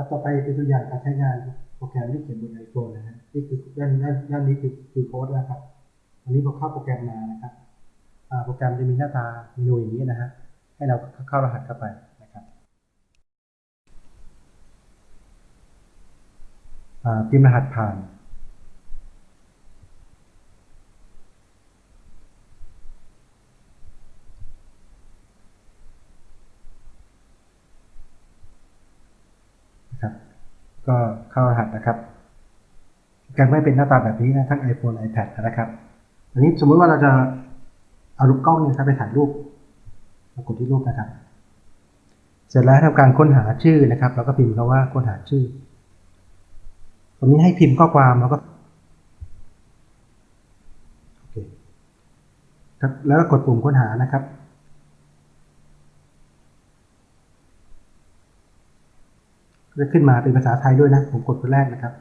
ครับต่อไปเป็นตัวอย่างการใช้งานโปรแกรมที่เขียนบนไอโฟนนะฮะนี่คือด้านด้านด้านนี้คือคือโค้ดนะครับอันนี้พอเข้าโปรแกรมมานะครับโปรแกรมจะมีหน้าตาเมนูอย่างนี้นะฮะให้เราเข้ารหัสเข้าไปนะครับอ่าพิมพ์รหัสผ่าน ครับ ก็เข้ารหัสนะครับการไม่เป็นหน้าตาแบบนี้นะทั้ง iPhone iPad นะครับอันนี้สมมุติว่าเราจะเอารูปกล้องเนี่ยครับไปถ่ายรูปเรากดที่รูปนะครับ เสร็จแล้วทำการค้นหาชื่อนะครับ แล้วก็พิมพ์คำว่าค้นหาชื่อตรงนี้ให้พิมพ์ข้อความแล้วก็โอเคครับแล้วก็กดปุ่มค้นหานะครับ จะขึ้นมาเป็นภาษาไทยด้วยนะ ผมกดตัวแรกนะครับ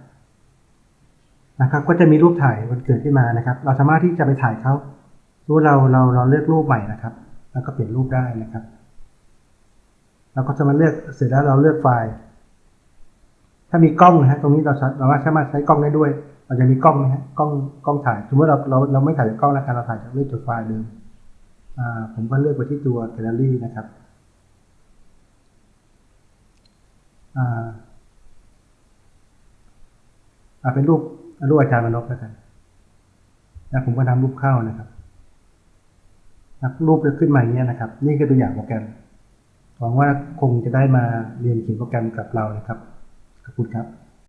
นะครับ ก็จะมีรูปถ่ายวันเกิดขึ้นมานะครับ เราสามารถที่จะไปถ่ายเขารู้เราเราเราเลือกรูปใหม่นะครับ แล้วก็เปลี่ยนรูปได้นะครับ เราก็จะมาเลือกเสร็จแล้วเราเลือกไฟล์ ถ้ามีกล้องนะฮะตรงนี้เราสาเราสามารถใช้กล้องได้ด้วย เราจะมีกล้องนะฮะกล้องกล้องถ่ายสมมติเราเราเราไม่ถ่ายจากกล้องแล้วกันเราถ่ายจากเลือกจากไฟล์เดิมอ่าผมก็เลือกไปที่ตัวแกลเลอรี่นะครับ อาเอาเป็นรูปรูปอาจารย์มนพแล้วกันแล้วผมก็นำรูปเข้านะครับครับรูปจะขึ้นมาอย่างนี้ยนะครับ นี่คือตัวอย่างโปรแกรมหวังว่าคงจะได้มาเรียนเขียนโปรแกรมกับเรานะครับขอบคุณครับ